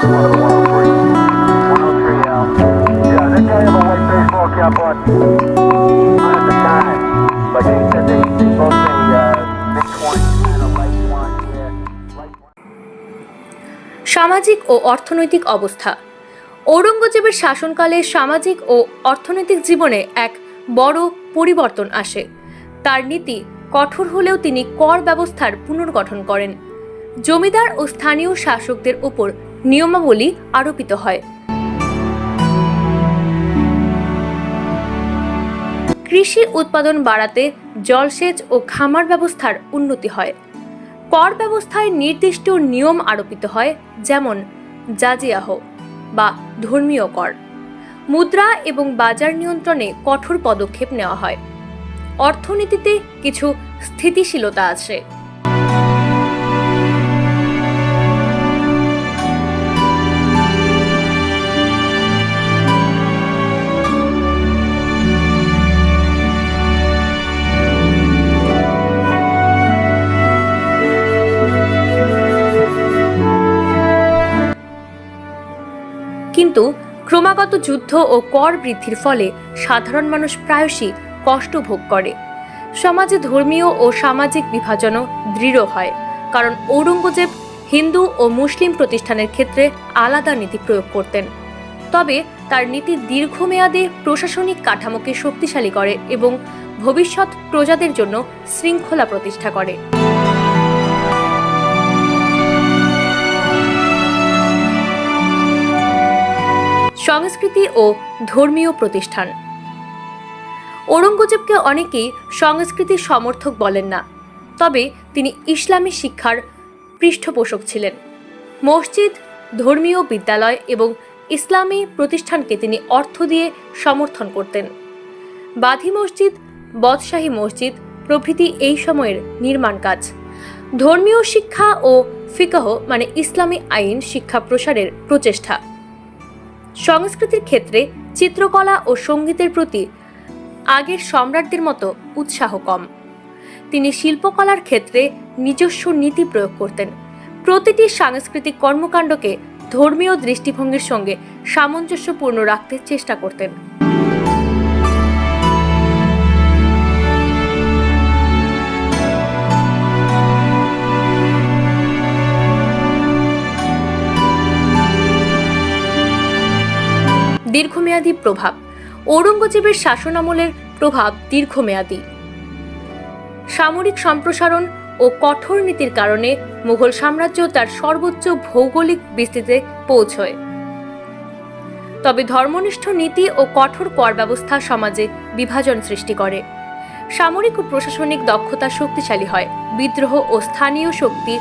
সামাজিক ও অর্থনৈতিক অবস্থা। ঔরঙ্গজেবের শাসনকালে সামাজিক ও অর্থনৈতিক জীবনে এক বড় পরিবর্তন আসে। তার নীতি কঠোর হলেও তিনি কর ব্যবস্থার পুনর্গঠন করেন। জমিদার ও স্থানীয় শাসকদের উপর নিয়মাবলী আরোপিত হয়। কৃষি উৎপাদন বাড়াতে জলসেচ ও খামার ব্যবস্থার উন্নতি হয়। কর ব্যবস্থায় নির্দিষ্ট নিয়ম আরোপিত হয়, যেমন জাজিয়াহ বা ধর্মীয় কর। মুদ্রা এবং বাজার নিয়ন্ত্রণে কঠোর পদক্ষেপ নেওয়া হয়। অর্থনীতিতে কিছু স্থিতিশীলতা আছে। ক্রমাগত যুদ্ধ ও কর বৃদ্ধির ফলে সাধারণ মানুষ প্রায়শই কষ্ট ভোগ করে। সমাজে ধর্মীয় ও সামাজিক বিভাজনও দৃঢ় হয়, কারণ ঔরঙ্গজেব হিন্দু ও মুসলিম প্রতিষ্ঠানের ক্ষেত্রে আলাদা নীতি প্রয়োগ করতেন। তবে তার নীতি দীর্ঘমেয়াদে প্রশাসনিক কাঠামোকে শক্তিশালী করে এবং ভবিষ্যৎ প্রজাদের জন্য শৃঙ্খলা প্রতিষ্ঠা করে। সংস্কৃতি ও ধর্মীয় প্রতিষ্ঠান। ঔরঙ্গজেবকে অনেকেই সংস্কৃতির সমর্থক বলেন না, তবে তিনি ইসলামী শিক্ষার পৃষ্ঠপোষক ছিলেন। মসজিদ, ধর্মীয় বিদ্যালয় এবং ইসলামী প্রতিষ্ঠানকে তিনি অর্থ দিয়ে সমর্থন করতেন। বাধি মসজিদ, বদশাহী মসজিদ প্রভৃতি এই সময়ের নির্মাণ কাজ। ধর্মীয় শিক্ষা ও ফিকাহ মানে ইসলামী আইন শিক্ষা প্রসারের প্রচেষ্টা। সংস্কৃতির ক্ষেত্রে চিত্রকলা ও সঙ্গীতের প্রতি আগের সম্রাটদের মতো উৎসাহ কম। তিনি শিল্পকলার ক্ষেত্রে নিজস্ব নীতি প্রয়োগ করতেন। প্রতিটি সাংস্কৃতিক কর্মকাণ্ডকে ধর্মীয় দৃষ্টিভঙ্গির সঙ্গে সামঞ্জস্যপূর্ণ রাখতে চেষ্টা করতেন। দীর্ঘমেয়াদী প্রভাব। ঔরঙ্গজেবের শাসনামলের প্রভাব দীর্ঘমেয়াদী। সামরিক সম্প্রসারণ ও কঠোর নীতির কারণে মুঘল সাম্রাজ্য তার সর্বোচ্চ ভৌগোলিক বিস্তৃতিতে পৌঁছয়। তবে ধর্মনিষ্ঠ নীতি ও কঠোর কর ব্যবস্থা সমাজে বিভাজন সৃষ্টি করে। সামরিক ও প্রশাসনিক দক্ষতা শক্তিশালী হয়। বিদ্রোহ ও স্থানীয় শক্তি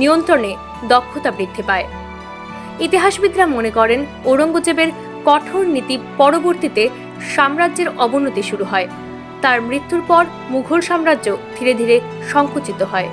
নিয়ন্ত্রণে দক্ষতা বৃদ্ধি পায়। ইতিহাসবিদরা মনে করেন, ঔরঙ্গজেবের কঠোর নীতি পরবর্তীতে সাম্রাজ্যের অবনতি শুরু হয়। তার মৃত্যুর পর মুঘল সাম্রাজ্য ধীরে ধীরে সংকুচিত হয়।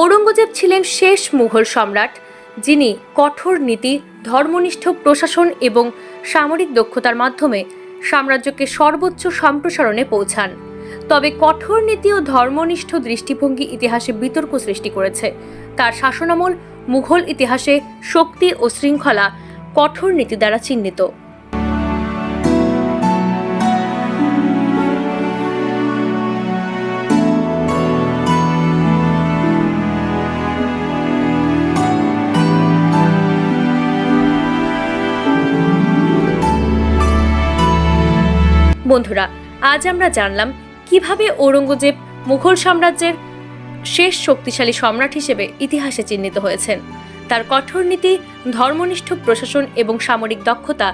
ঔরঙ্গজেব ছিলেন শেষ মুঘল সম্রাট। যিনি কঠোর নীতি, ধর্মনিষ্ঠ প্রশাসন এবং সামরিক দক্ষতার মাধ্যমে সাম্রাজ্যকে সর্বোচ্চ সম্প্রসারণে পৌঁছান। তবে কঠোর নীতি ও ধর্মনিষ্ঠ দৃষ্টিভঙ্গি ইতিহাসে বিতর্ক সৃষ্টি করেছে। তার শাসনামল মুঘল ইতিহাসে শক্তি ও শৃঙ্খলা কঠোর নীতি দ্বারা চিহ্নিত। বন্ধুরা, আজ আমরা জানলাম কীভাবে ঔরঙ্গজেব মুঘল সাম্রাজ্যের শেষ শক্তিশালী সম্রাট হিসেবে ইতিহাসে চিহ্নিত হয়েছেন। তার কঠোর নীতি, ধর্মনিষ্ঠ প্রশাসন এবং সামরিক দক্ষতা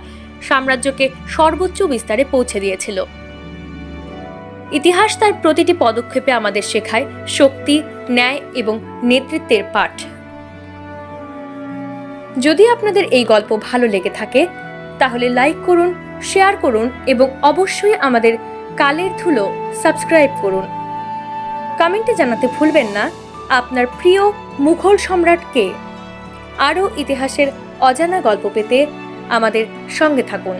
সাম্রাজ্যকে সর্বোচ্চ বিস্তারে পৌঁছে দিয়েছিল। ইতিহাস তার প্রতিটি পদক্ষেপে আমাদের শেখায় শক্তি, ন্যায় এবং নেতৃত্বের পাঠ। যদি আপনাদের এই গল্প ভালো লেগে থাকে তাহলে লাইক করুন শেয়ার করুন এবং অবশ্যই আমাদের কালের ধুলো সাবস্ক্রাইব করুন। কমেন্টে জানাতে ভুলবেন না, আপনার প্রিয় মুঘল সম্রাটকে আরও ইতিহাসের অজানা গল্প পেতে আমাদের সঙ্গে থাকুন।